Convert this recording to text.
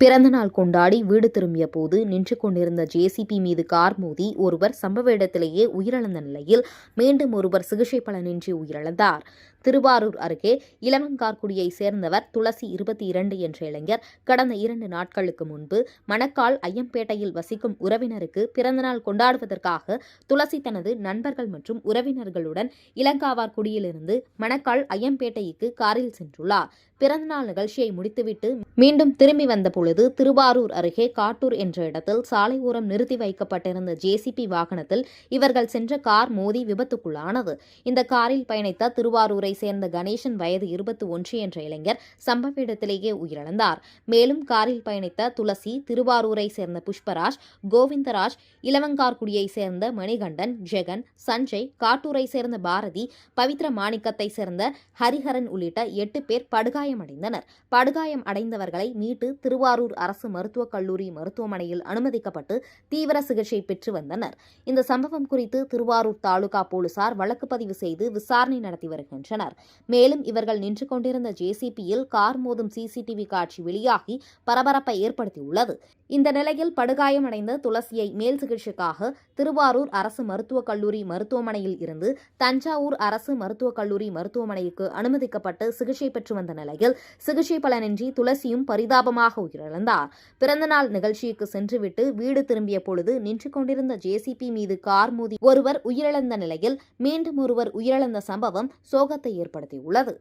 பிறந்தநாள் கொண்டாடி வீடு திரும்பிய போது நின்று கொண்டிருந்த ஜேசிபி மீது கார் மோதி ஒருவர் சம்பவ இடத்திலேயே உயிரிழந்த நிலையில் மீண்டும் ஒருவர் சிகிச்சை பலனின்றி உயிரிழந்தார். திருவாரூர் அருகே இளவங்கார்குடியை சேர்ந்தவர் துளசி இருபத்தி இரண்டு என்ற இளைஞர் கடந்த இரண்டு நாட்களுக்கு முன்பு மணக்கால் ஐயம்பேட்டையில் வசிக்கும் உறவினருக்கு பிறந்தநாள் கொண்டாடுவதற்காக துளசி தனது நண்பர்கள் மற்றும் உறவினர்களுடன் இளங்காவார்குடியிலிருந்து மணக்கால் ஐயம்பேட்டைக்கு காரில் சென்றுள்ளார். பிறந்தநாள் நிகழ்ச்சியை முடித்துவிட்டு மீண்டும் திரும்பி வந்த பொழுது திருவாரூர் அருகே காட்டூர் என்ற இடத்தில் சாலை ஓரம் நிறுத்தி வைக்கப்பட்டிருந்த ஜேசிபி வாகனத்தில் இவர்கள் சென்ற கார் மோதி விபத்துக்குள்ளானது. இந்த காரில் பயணித்த திருவாரூரை சேர்ந்த கணேசன் வயது இருபத்தி ஒன்று என்ற இளைஞர் சம்பவ இடத்திலேயே உயிரிழந்தார். மேலும் காரில் பயணித்த துளசி திருவாரூரை சேர்ந்த புஷ்பராஜ் கோவிந்தராஜ் இளவங்கார்குடியை சேர்ந்த மணிகண்டன் ஜெகன் சஞ்சய் காட்டூரை சேர்ந்த பாரதி பவித்ர மாணிக்கத்தை சேர்ந்த ஹரிஹரன் உள்ளிட்ட எட்டு பேர் படுகாயமடைந்தனர். படுகாயம் அடைந்தவர்களை மீட்டு திருவாரூர் அரசு மருத்துவக் கல்லூரி மருத்துவமனையில் அனுமதிக்கப்பட்டு தீவிர சிகிச்சை பெற்று வந்தனர். இந்த சம்பவம் குறித்து திருவாரூர் தாலுகா போலீசார் வழக்கு பதிவு செய்து விசாரணை நடத்தி வருகின்றனர். கொண்டனர் மேலும் இவர்கள் நின்று கொண்டிருந்த ஜேசிபியில் கார் மோதும் சிசிடிவி காட்சி வெளியாகி பரபரப்பை ஏற்படுத்தியுள்ளது. இந்த நிலையில் படுகாயமடைந்த துளசியை மேல் சிகிச்சைக்காக திருவாரூர் அரசு மருத்துவக் கல்லூரி மருத்துவமனையில் இருந்து தஞ்சாவூர் அரசு மருத்துவக் கல்லூரி மருத்துவமனைக்கு அனுமதிக்கப்பட்டு சிகிச்சை பெற்று வந்த நிலையில் சிகிச்சை பலனின்றி துளசியும் பரிதாபமாக உயிரிழந்தார். பிறந்தநாள் நிகழ்ச்சிக்கு சென்றுவிட்டு வீடு திரும்பிய பொழுது நின்று கொண்டிருந்த ஜேசிபி மீது கார் மோதி ஒருவர் உயிரிழந்த நிலையில் மீண்டும் ஒருவர் உயிரிழந்த சம்பவம் சோகத்தை ஏற்படுத்தியுள்ளது.